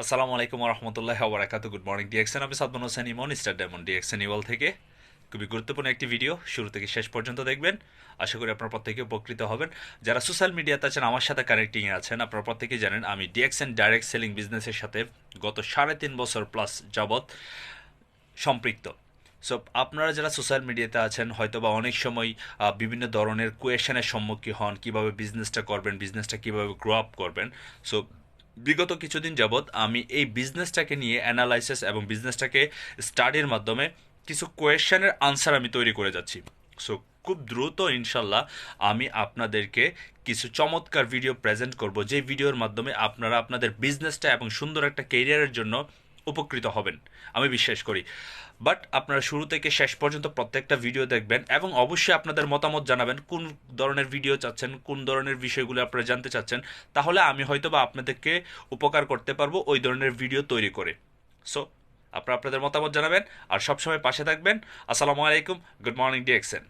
আসসালামু আলাইকুম রহমতুল্লাহ ওবরাকাতু গুড মর্নিং ডিএক্সএন আমি Sadman Hossain Emon star diamond DXN ইওয়াল থেকে। খুবই গুরুত্বপূর্ণ একটি ভিডিও শুরু থেকে শেষ পর্যন্ত দেখবেন। আশা করি আপনার প্রত্যেকে উপকৃত হবেন। যারা সোশ্যাল মিডিয়াতে আছেন, আমার সাথে কানেক্টিংয়ে আছেন, আপনারা প্রত্যেকেই জানেন, আমি ডিএক্সএন ডাইরেক্ট সেলিং বিজনেসের সাথে গত সাড়ে তিন বছর প্লাস যাবৎ সম্পৃক্ত। সো আপনারা যারা সোশ্যাল মিডিয়াতে আছেন হয়তো বা অনেক সময় বিভিন্ন ধরনের কোয়েশনের সম্মুখীন হন, কীভাবে বিজনেসটা করবেন বিজনেসটা কীভাবে গ্রো আপ করবেন। সো বিগত কিছুদিন যাবৎ আমি এই বিজনেসটাকে নিয়ে অ্যানালাইসিস এবং বিজনেসটাকে স্টাডির মাধ্যমে কিছু কোয়েশনের আনসার আমি তৈরি করে যাচ্ছি। সো খুব দ্রুত ইনশাল্লাহ আমি আপনাদেরকে কিছু চমৎকার ভিডিও প্রেজেন্ট করব। যে ভিডিওর মাধ্যমে আপনারা আপনাদের বিজনেসটা এবং সুন্দর একটা কেরিয়ারের জন্য উপকৃত হবেন, আমি বিশ্বাস করি। বাট আপনারা শুরু থেকে শেষ পর্যন্ত প্রত্যেকটা ভিডিও দেখবেন এবং অবশ্যই আপনাদের মতামত জানাবেন, কোন ধরনের ভিডিও চাচ্ছেন, কোন ধরনের বিষয়গুলো আপনারা জানতে চাচ্ছেন, তাহলে আমি হয়তো বা আপনাদেরকে উপকার করতে পারব ওই ধরনের ভিডিও তৈরি করে। সো আপনারা আপনাদের মতামত জানাবেন, আর সবসময় পাশে থাকবেন। আসসালামু আলাইকুম গুড মর্নিং ডিএক্সেন